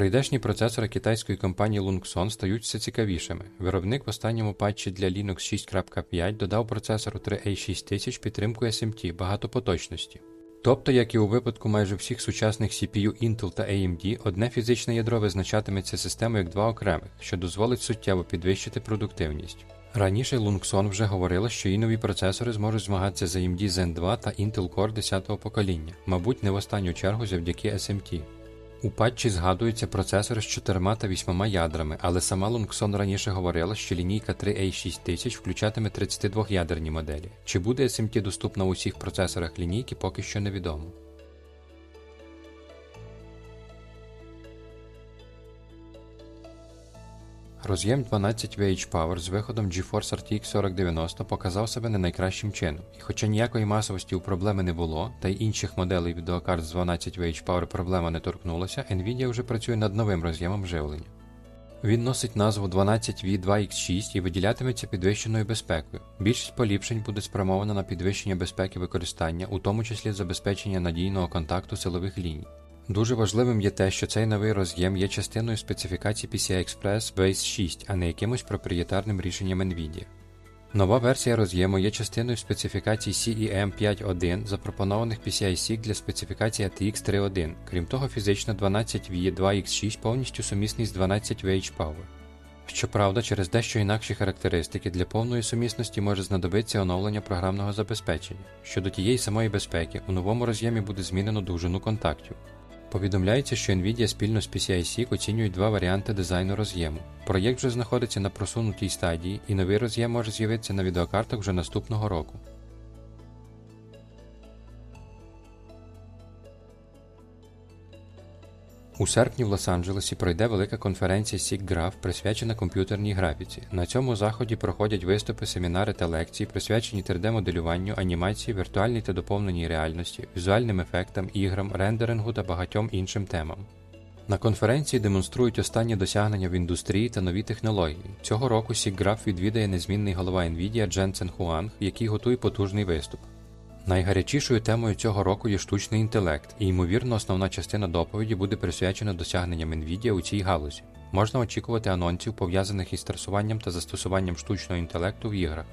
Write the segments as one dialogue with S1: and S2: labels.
S1: Прийдешні процесори китайської компанії Lungson стають все цікавішими. Виробник в останньому патчі для Linux 6.5 додав процесору 3A6000 підтримку SMT багатопоточності. Тобто, як і у випадку майже всіх сучасних CPU Intel та AMD, одне фізичне ядро визначатиметься системою як два окремих, що дозволить суттєво підвищити продуктивність. Раніше Lungson вже говорила, що її нові процесори зможуть змагатися з AMD Zen 2 та Intel Core 10-го покоління, мабуть, не в останню чергу завдяки SMT. У патчі згадуються процесор з 4 та 8 ядрами, але сама Лунксон раніше говорила, що лінійка 3A6000 включатиме 32-ядерні моделі. Чи буде SMT доступна у усіх процесорах лінійки, поки що невідомо. Роз'єм 12 VH Power з виходом GeForce RTX 4090 показав себе не найкращим чином, і хоча ніякої масовості у проблеми не було, та й інших моделей відеокарт з 12 VH Power проблема не торкнулася, Nvidia вже працює над новим роз'ємом живлення. Він носить назву 12V2X6 і виділятиметься підвищеною безпекою. Більшість поліпшень буде спрямована на підвищення безпеки використання, у тому числі забезпечення надійного контакту силових ліній. Дуже важливим є те, що цей новий роз'єм є частиною специфікації PCI Express Base 6, а не якимось проприєтарним рішенням NVIDIA. Нова версія роз'єму є частиною специфікацій CEM 5.1, запропонованих PCI-SIG для специфікації ATX 3.1. Крім того, фізично 12V 2X6 повністю сумісний з 12VH Power. Щоправда, через дещо інакші характеристики для повної сумісності може знадобитися оновлення програмного забезпечення. Щодо тієї самої безпеки, у новому роз'ємі буде змінено довжину контактів. Повідомляється, що Nvidia спільно з PCI-SIG оцінюють два варіанти дизайну роз'єму. Проєкт вже знаходиться на просунутій стадії, і новий роз'єм може з'явитися на відеокартах вже наступного року. У серпні в Лос-Анджелесі пройде велика конференція SIGGRAPH, присвячена комп'ютерній графіці. На цьому заході проходять виступи, семінари та лекції, присвячені 3D-моделюванню, анімації, віртуальній та доповненій реальності, візуальним ефектам, іграм, рендерингу та багатьом іншим темам. На конференції демонструють останні досягнення в індустрії та нові технології. Цього року SIGGRAPH відвідає незмінний голова NVIDIA Дженсен Хуанг, який готує потужний виступ. Найгарячішою темою цього року є штучний інтелект, і ймовірно, основна частина доповіді буде присвячена досягненням NVIDIA у цій галузі. Можна очікувати анонсів, пов'язаних із трасуванням та застосуванням штучного інтелекту в іграх.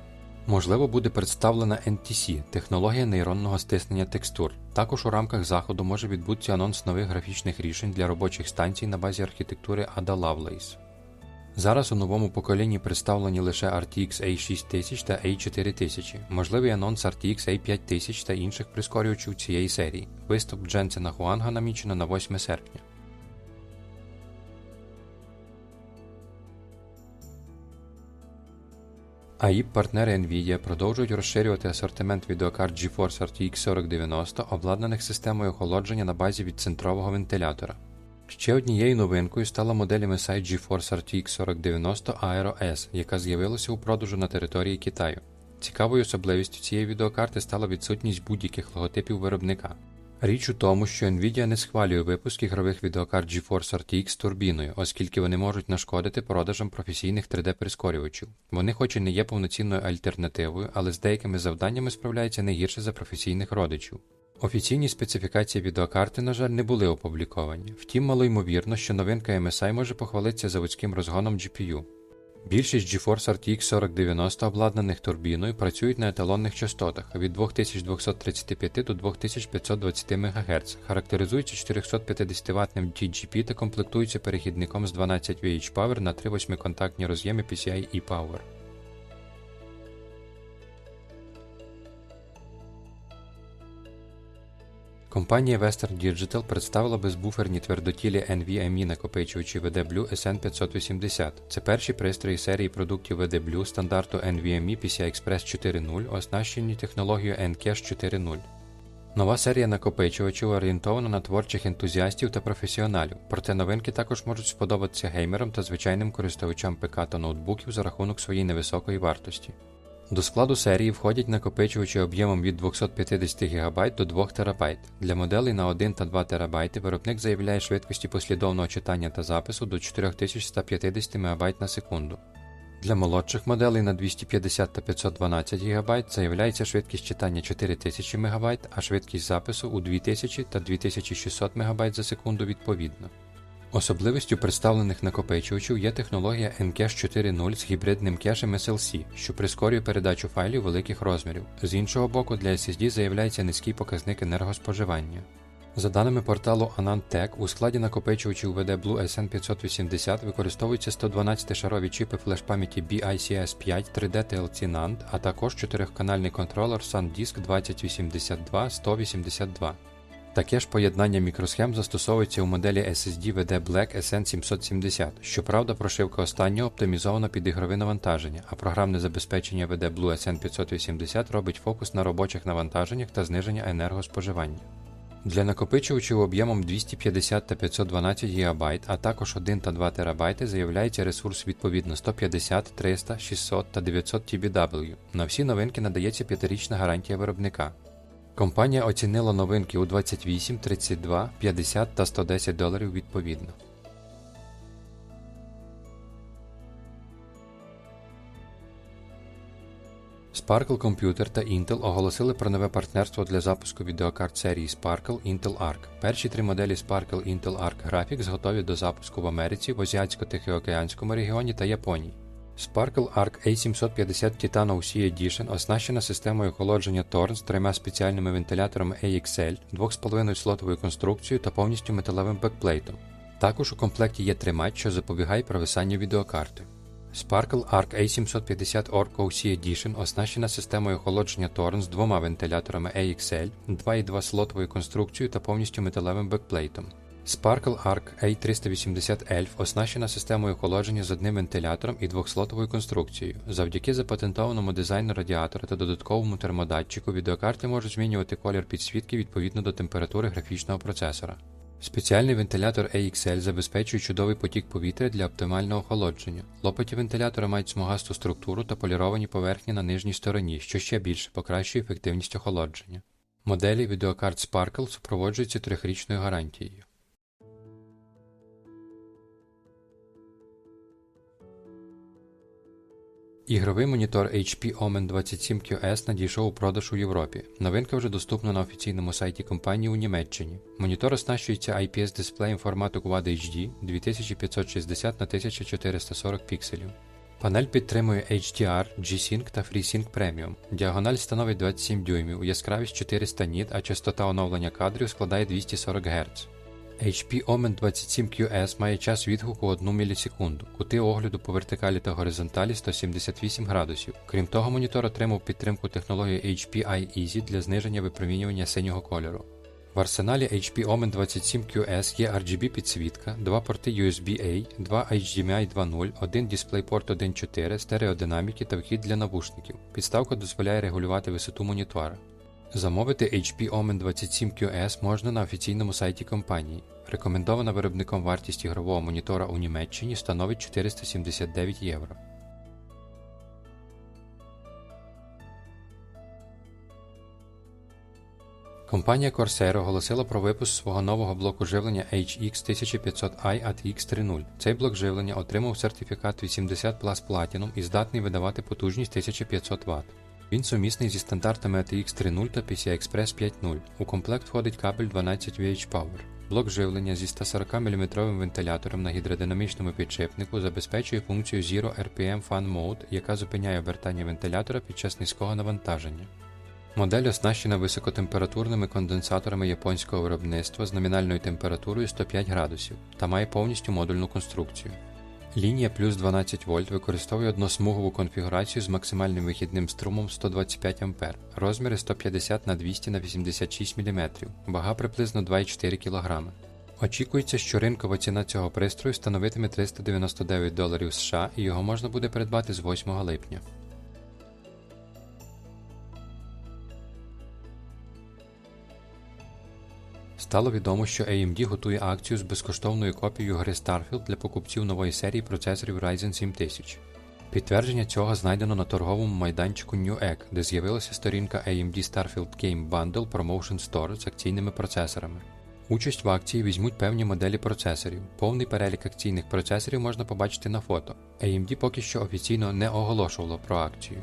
S1: Можливо, буде представлена NTC технологія нейронного стиснення текстур. Також у рамках заходу може відбутися анонс нових графічних рішень для робочих станцій на базі архітектури Ada Lovelace. Зараз у новому поколінні представлені лише RTX A6000 та A4000, можливий анонс RTX A5000 та інших прискорювачів цієї серії. Виступ Дженсена Хуанга намічено на 8 серпня. AIP-партнери Nvidia продовжують розширювати асортимент відеокарт GeForce RTX 4090, обладнаних системою охолодження на базі відцентрового вентилятора. Ще однією новинкою стала модель MSI GeForce RTX 4090 Aero S, яка з'явилася у продажу на території Китаю. Цікавою особливістю цієї відеокарти стала відсутність будь-яких логотипів виробника. Річ у тому, що Nvidia не схвалює випуск ігрових відеокарт GeForce RTX з турбіною, оскільки вони можуть нашкодити продажам професійних 3D-прискорювачів. Вони хоч і не є повноцінною альтернативою, але з деякими завданнями справляються не гірше за професійних родичів. Офіційні специфікації відеокарти, на жаль, не були опубліковані, втім, малоймовірно, що новинка MSI може похвалитися заводським розгоном GPU. Більшість GeForce RTX 4090 обладнаних турбіною працюють на еталонних частотах від 2235 до 2520 МГц, характеризуються 450 ватним TGP та комплектуються перехідником з 12 VH Power на 3 8-контактні роз'єми PCI e-Power. Компанія Western Digital представила безбуферні твердотілі NVMe накопичувачі VD-Blue SN580. Це перші пристрої серії продуктів VD-Blue стандарту NVMe PCI Express 4.0, оснащені технологією NCache 4.0. Нова серія накопичувачів орієнтована на творчих ентузіастів та професіоналів, проте новинки також можуть сподобатися геймерам та звичайним користувачам ПК та ноутбуків за рахунок своєї невисокої вартості. До складу серії входять накопичувачі об'ємом від 250 ГБ до 2 ТБ. Для моделей на 1 та 2 ТБ виробник заявляє швидкості послідовного читання та запису до 4150 МБ на секунду. Для молодших моделей на 250 та 512 ГБ заявляється швидкість читання 4000 МБ, а швидкість запису у 2000 та 2600 МБ за секунду відповідно. Особливістю представлених накопичувачів є технологія Ncache 4.0 з гібридним кешем SLC, що прискорює передачу файлів великих розмірів. З іншого боку, для SSD заявляється низький показник енергоспоживання. За даними порталу AnandTech, у складі накопичувачів VD Blue SN580 використовуються 112-шарові чіпи флеш-пам'яті BICS 5 3D TLC NAND, а також 4-канальний контролер SanDisk 2082-182. Таке ж поєднання мікросхем застосовується у моделі SSD VD Black SN770. Щоправда, прошивка останнього оптимізована під ігрове навантаження, а програмне забезпечення VD Blue SN580 робить фокус на робочих навантаженнях та зниження енергоспоживання. Для накопичувачів об'ємом 250 та 512 ГБ, а також 1 та 2 ТБ заявляється ресурс відповідно 150, 300, 600 та 900 TBW. На всі новинки надається 5-річна гарантія виробника. Компанія оцінила новинки у 28, 32, 50 та 110 доларів відповідно. Sparkle Computer та Intel оголосили про нове партнерство для запуску відеокарт серії Sparkle Intel Arc. Перші три моделі Sparkle Intel Arc Graphics готові до запуску в Америці, в Азіатсько-Тихоокеанському регіоні та Японії. Sparkle Arc A750 Titan OC Edition оснащена системою охолодження Torn з трьома спеціальними вентиляторами AXL, 2,5 слотовою конструкцією та повністю металевим бекплейтом. Також у комплекті є тримач, що запобігає провисанню відеокарти. Sparkle Arc A750 Orc OC Edition оснащена системою охолодження Torn з двома вентиляторами AXL, 2,2 слотовою конструкцією та повністю металевим бекплейтом. Sparkle Arc A380 Elf оснащена системою охолодження з одним вентилятором і двохслотовою конструкцією. Завдяки запатентованому дизайну радіатора та додатковому термодатчику відеокарти можуть змінювати колір підсвітки відповідно до температури графічного процесора. Спеціальний вентилятор AXL забезпечує чудовий потік повітря для оптимального охолодження. Лопаті вентилятора мають смугасту структуру та поліровані поверхні на нижній стороні, що ще більше покращує ефективність охолодження. Моделі відеокарт Sparkle супроводжуються трьохрічною гарантією. Ігровий монітор HP Omen 27QS надійшов у продаж у Європі. Новинка вже доступна на офіційному сайті компанії у Німеччині. Монітор оснащується IPS-дисплеєм формату Quad HD 2560 на 1440 пікселів. Панель підтримує HDR, G-Sync та FreeSync Premium. Діагональ становить 27 дюймів, яскравість 400 ніт, а частота оновлення кадрів складає 240 Гц. HP Omen 27QS має час відгуку 1 мілісекунду, кути огляду по вертикалі та горизонталі 178 градусів. Крім того, монітор отримав підтримку технології HP iEasy для зниження випромінювання синього кольору. В арсеналі HP Omen 27QS є RGB підсвітка, два порти USB-A, два HDMI 2.0, один DisplayPort 1.4, стереодинаміки та вхід для навушників. Підставка дозволяє регулювати висоту монітора. Замовити HP Omen 27QS можна на офіційному сайті компанії. Рекомендована виробником вартість ігрового монітора у Німеччині становить 479 євро. Компанія Corsair оголосила про випуск свого нового блоку живлення HX1500i at X30. Цей блок живлення отримав сертифікат 80 Plus Platinum і здатний видавати потужність 1500 Вт. Він сумісний зі стандартами ATX 3.0 та PCI-Express 5.0. У комплект входить кабель 12 VH Power. Блок живлення зі 140 мм вентилятором на гідродинамічному підшипнику забезпечує функцію Zero RPM Fan Mode, яка зупиняє обертання вентилятора під час низького навантаження. Модель оснащена високотемпературними конденсаторами японського виробництва з номінальною температурою 105 градусів та має повністю модульну конструкцію. Лінія плюс 12 вольт використовує односмугову конфігурацію з максимальним вихідним струмом 125 А, розміри 150 на 200 на 86 мм, вага приблизно 2,4 кг. Очікується, що ринкова ціна цього пристрою становитиме 399 доларів США і його можна буде придбати з 8 липня. Стало відомо, що AMD готує акцію з безкоштовною копією гри Starfield для покупців нової серії процесорів Ryzen 7000. Підтвердження цього знайдено на торговому майданчику Newegg, де з'явилася сторінка AMD Starfield Game Bundle Promotion Store з акційними процесорами. Участь в акції візьмуть певні моделі процесорів. Повний перелік акційних процесорів можна побачити на фото. AMD поки що офіційно не оголошувало про акцію.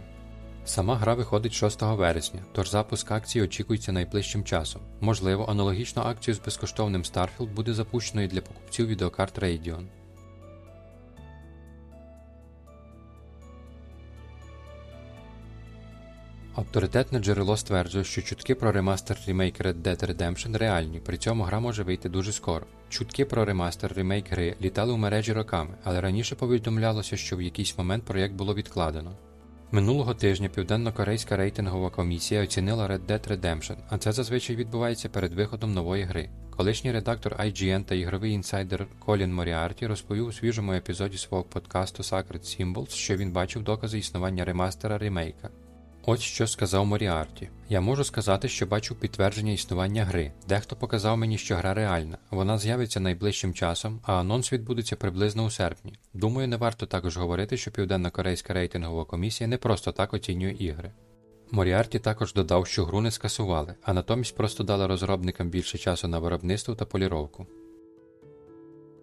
S1: Сама гра виходить 6 вересня, тож запуск акції очікується найближчим часом. Можливо, аналогічну акцію з безкоштовним Starfield буде запущеною для покупців відеокарт Radeon. Авторитетне джерело стверджує, що чутки про ремастер ремейк Red Dead Redemption реальні, при цьому гра може вийти дуже скоро. Чутки про ремастер ремейк гри літали у мережі роками, але раніше повідомлялося, що в якийсь момент проєкт було відкладено. Минулого тижня південно-корейська рейтингова комісія оцінила Red Dead Redemption, а це зазвичай відбувається перед виходом нової гри. Колишній редактор IGN та ігровий інсайдер Колін Моріарті розповів у свіжому епізоді свого подкасту Sacred Symbols, що він бачив докази існування ремастера ремейка. Ось що сказав Моріарті. Я можу сказати, що бачу підтвердження існування гри. Дехто показав мені, що гра реальна. Вона з'явиться найближчим часом, а анонс відбудеться приблизно у серпні. Думаю, не варто також говорити, що Південно-Корейська рейтингова комісія не просто так оцінює ігри. Моріарті також додав, що гру не скасували, а натомість просто дали розробникам більше часу на виробництво та поліровку.